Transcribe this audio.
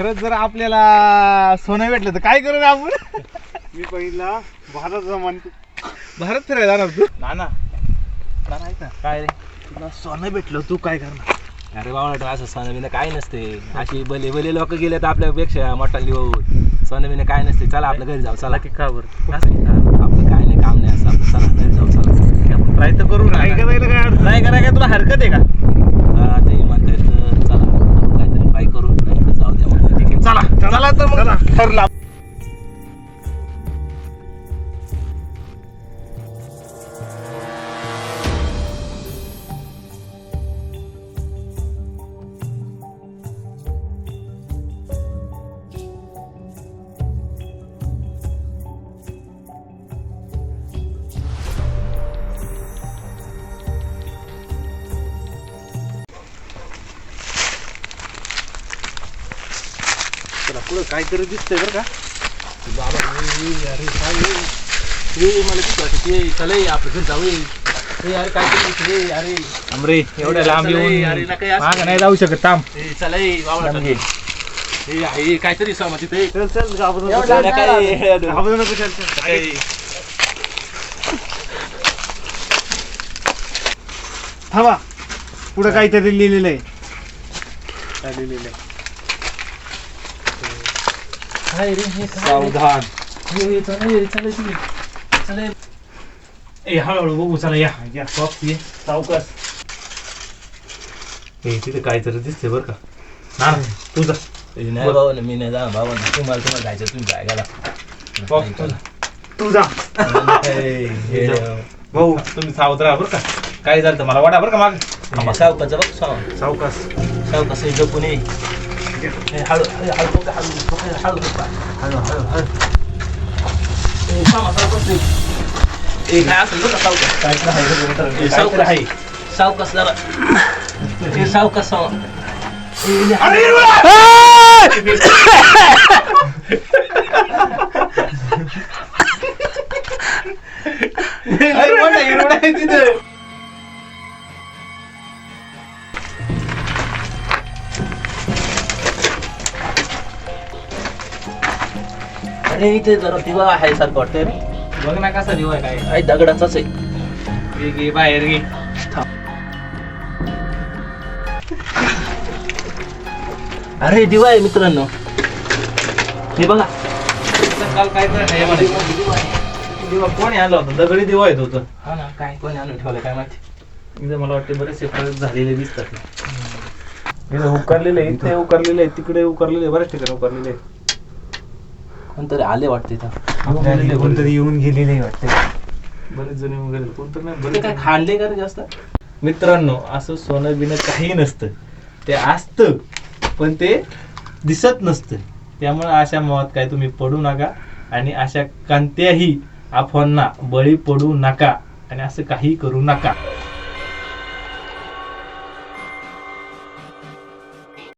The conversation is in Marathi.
खरंच जर आपल्याला सोनं भेटलं तर काय करू रे आपण? मी पहिला भारत मानतो भारत फिरायला जाणार तू? ना ना ना ऐक ना? काय रे? तुला सोनं भेटलं तू काय करणार? अरे बाबा असं सोनं बिनं काय नसते. अशी भले भले लोक गेले तर आपल्यापेक्षा मोठा लिहून सोनं बिनं काय नसते. चला आपल्या घरी जाऊ चला. की का बरं आपलं काय नाही काम नाही असं आपलं चला घरी जाऊ चला. ट्राय तर करू ना करायला काय अडचण? नाही करायला तुला हरकत आहे का हा, ते म्हणताय तर चला आपण काहीतरी ट्राय करू नाही तर जाऊ द्या म्हणलं. ठीक आहे चला चला तर मग चला पुढं काहीतरी दिसतंय बरं का? बाबा अरे काय? ए, मला किती वाटत ए, चला आपलं घरी जाऊ. ए, अरे ए, अरे. अमरे एवढ्या लांब चला, येऊन अरे, नका या. मागं नाही जाऊ शकत थांब. ए, चला बाबा घे. आहे, काहीतरी चल चल घाबरू नको. एवढं नका ए, घाबरू नको चल चल. काय? थांबा. पुढे काहीतरी लिहिलेलं आहे. काय लिहिलेलं आहे? काय रे, हे काय? सावधान. चला ए, हळूहळू बघू चला या. या बॉक्स घे सावकाश. ए तिथे काहीतरी दिसते बरं का. ना तुझा नाही बाबा मी नाही जाणार बाबा तुम्हाला तुम्हाला जायचं तुम्ही जाय गेला बॉक्स तुझा तू जा. भाऊ तुम्ही सावध राहा बरं का. काय झालं तर मला वाटा बरं का माग? सावकाचं बघ साव सावकाश. सावकाचं हे जपून ये. ए, हळू ए, हळू बघ, हळू बघ, हळू बघ. हळू हळू हळू ए, सामा, सावकाश ये. ए, काय असेल बघ सावकाश काय तर आहे बरं मित्रांनो, ए, काय अरे इथे जरा दिवा आहे सारखं वाटतंय रे बघ ना कसा दिवा आहे काय. आहे दगडाचाच आहे. घे, घे बाहेर घे. अरे दिवा आहे मित्रांनो. हे बघा. काल काय तर आहे म्हणे. दिवा कोणी आणला होता? दगडी दिवा येत होतं. हा ना काय कोणी आणून ठेवलं काय माहिती. इथे मला वाटते बरेचसे प्रयोग झालेले दिसतात. इथे उकारलेले आहे, इथे उकारलेले आहे, तिकडे उकारलेले आहे, बऱ्याच ठिकाणी उकारलेले आहे. कोणतरी आले वाटते इथं. कोणतरी येऊन गेलेले वाटते. बरेच जण वगैरे कोणतं नाही ते बरेच काय खांडले का रे जास्त? मित्रांनो असं सोनं बिनं काही नसतं. ते असतं पण ते दिसत नसतं. त्यामुळे अशा मोहात काय तुम्ही पडू नका आणि अशा कोणत्याही अफवांना बळी पडू नका आणि असं काही करू नका.